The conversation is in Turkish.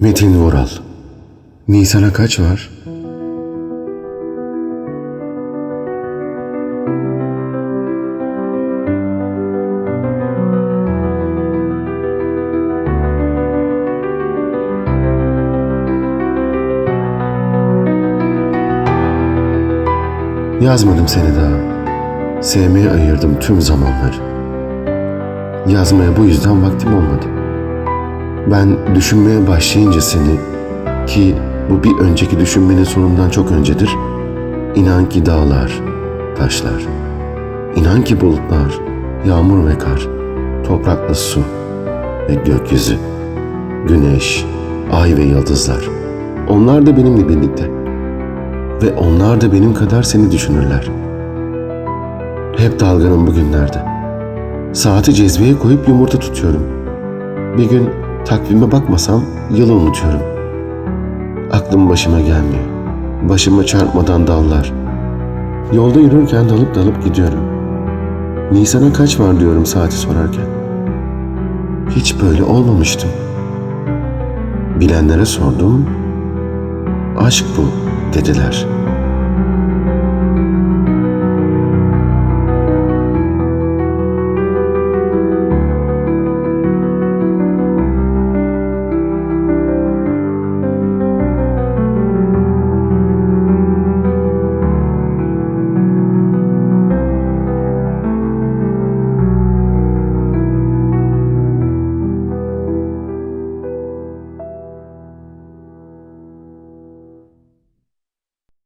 Metin Vural. Nisan'a kaç var? Yazmadım seni daha. Sevmeye ayırdım tüm zamanları. Yazmaya bu yüzden vaktim olmadı. Ben düşünmeye başlayınca seni ki bu bir önceki düşünmenin sonundan çok öncedir. İnan ki dağlar, taşlar. İnan ki bulutlar, yağmur ve kar, toprakla su ve gökyüzü, güneş, ay ve yıldızlar. Onlar da benimle birlikte. Ve onlar da benim kadar seni düşünürler. Hep dalgınım bugünlerde. Saati cezveye koyup yumurta tutuyorum. Bir gün takvime bakmasam yılı unutuyorum. Aklım başıma gelmiyor. Başıma çarpmadan dallar. Yolda yürürken dalıp dalıp gidiyorum. Nisan'a kaç var diyorum saati sorarken. Hiç böyle olmamıştım. Bilenlere sordum. Aşk bu dediler.''